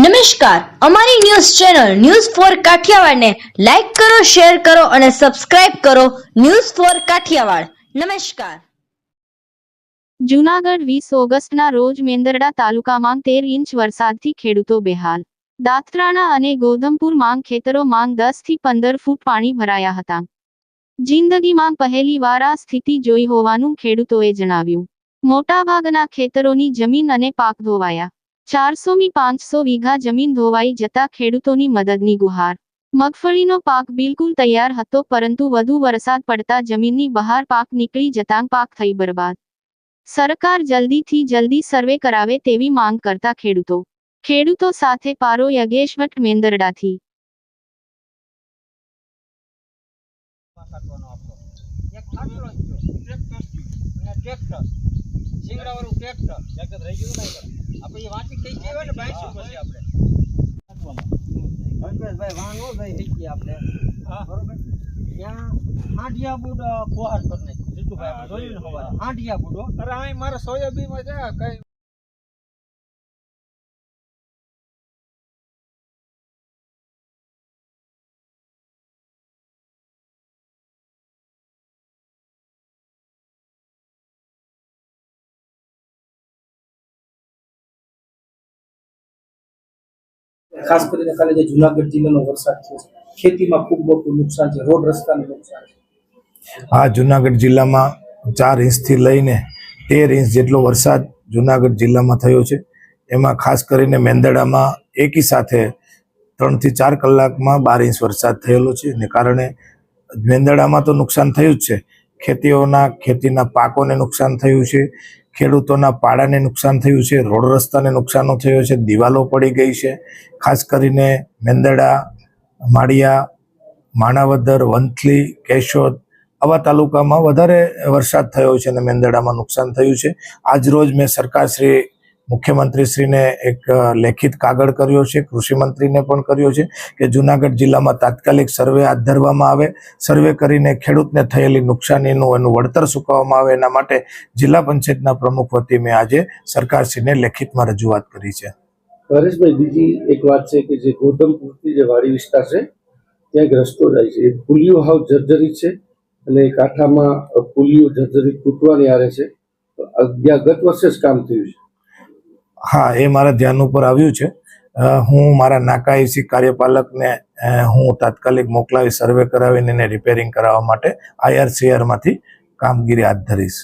નમસ્કાર. અમારી news channel news four કાઠિયાવાડને લાઈક કરો, શેર કરો અને સબસ્ક્રાઇબ કરો ન્યૂઝ ફોર કાઠિયાવાડ. નમસ્કાર. જૂનાગઢ વીસ ઓગસ્ટના રોજ મેંદરડા તાલુકામાં તેર ઇંચ વરસાદથી ખેડૂતો બેહાલ. દાત્રાણા અને ગોધમપુર માંગ ખેતરો માંગ દસથી પંદર ફૂટ પાણી ભરાયા હતા. જિંદગીમાં પહેલી વાર આ સ્થિતિ જોઈ હોવાનું ખેડૂતોએ જણાવ્યું. મોટાભાગના ખેતરોની જમીન અને પાક ધોવાયા. ચારસોમી પાંચસો વીઘા જમીન ધોવાઈ જતા ખેડૂતોની મદદની ગુહાર મગફળીનો પાક બિલકુલ તૈયાર હતો પરંતુ વધુ વરસાદ પડતા જમીનની બહાર પાક નીકળી જતાં પાક થઈ બરબાદ સરકાર જલ્દીથી જલ્દી સર્વે કરાવે તેવી માંગ કરતા ખેડૂતો ખેડૂતો સાથે પારો યગેશ ભટ્ટ મેંદરડાથી કાઢવાનો આપણો એક ખાટલો જ ગયો અને ટ્રેક્ટર શિંગડાવાળું ટ્રેક્ટર ટ્રેક્ટર રહી ગયું આપણે વાંચી કઈ કહેવાય ને આપણે બરોબર ત્યાં હાંડિયા બુડ કોહાર કરી નાખ્યું જીતુભાઈ જોયું ને હાંડિયા બુડો અરે અહીં મારા સોયાબીનમાં છે કઈ ખાસ કરીને કાલે જે જુનાગઢ જિલ્લાનો વરસાદ છે, ખેતીમાં ખૂબ મોટું નુકસાન છે, રોડ રસ્તાનું નુકસાન છે. હા જુનાગઢ જિલ્લામાં ચાર ઇંચથી લઈને તેર ઇંચ જેટલો વરસાદ જુનાગઢ જિલ્લામાં થયો છે. એમાં ખાસ કરીને મેંદડામાં એકી સાથે ત્રણથી ચાર કલાકમાં બાર ઇંચ વરસાદ થયેલો છે ને કારણે મેંદડામાં તો નુકસાન થયું જ છે. ખેતીઓના, ખેતીના પાકોને નુકસાન થયું છે. ખેડૂતોના પાડાને નુકસાન થયું છે, રોડ રસ્તાને નુકસાનો થયો છે, દિવાલો પડી ગઈ છે. ખાસ કરીને મેંદડા, માળિયા, માણાવદર, વંથલી, કેશોદ આવા તાલુકામાં વધારે વરસાદ થયો છે અને મેંદડામાં નુકસાન થયું છે. આજ રોજ મેં સરકાર શ્રી મુખ્યમંત્રીશ્રીને એક લેખિત કાગળ કર્યો છે, કૃષિમંત્રીને પણ કર્યો છે કે જુનાગઢ જિલ્લામાં તાત્કાલિક સર્વે હાથ ધરવામાં આવે. સર્વે કરીને ખેડૂતને થયેલી નુકસાનીનું એનું વળતર ચૂકવવામાં આવે. એના માટે જિલ્લા પંચાયતના પ્રમુખ વતી મેં આજે સરકારશ્રીને લેખિતમાં રજૂઆત કરી છે. હરેશભાઈ બીજી એક વાત છે કે જે ગોધમપુરથી જે વાડી વિસ્તાર છે, ત્યાં રસ્તો જાય છે. પુલિયો હાવ જર્જરિત છે અને કાંઠામાં પુલિયો જર્જરિત તૂટવાની આરે છે. ગત વર્ષે જ કામ થયું છે. હા, એ મારા ધ્યાન ઉપર આવ્યું છે. હું મારા નાકાઈસી કાર્યપાલકને હું તાત્કાલિક મોકલાવી, સર્વે કરાવીને એને રિપેરિંગ કરાવવા માટે આઈઆરસીઆરમાંથી કામગીરી હાથ ધરીશ.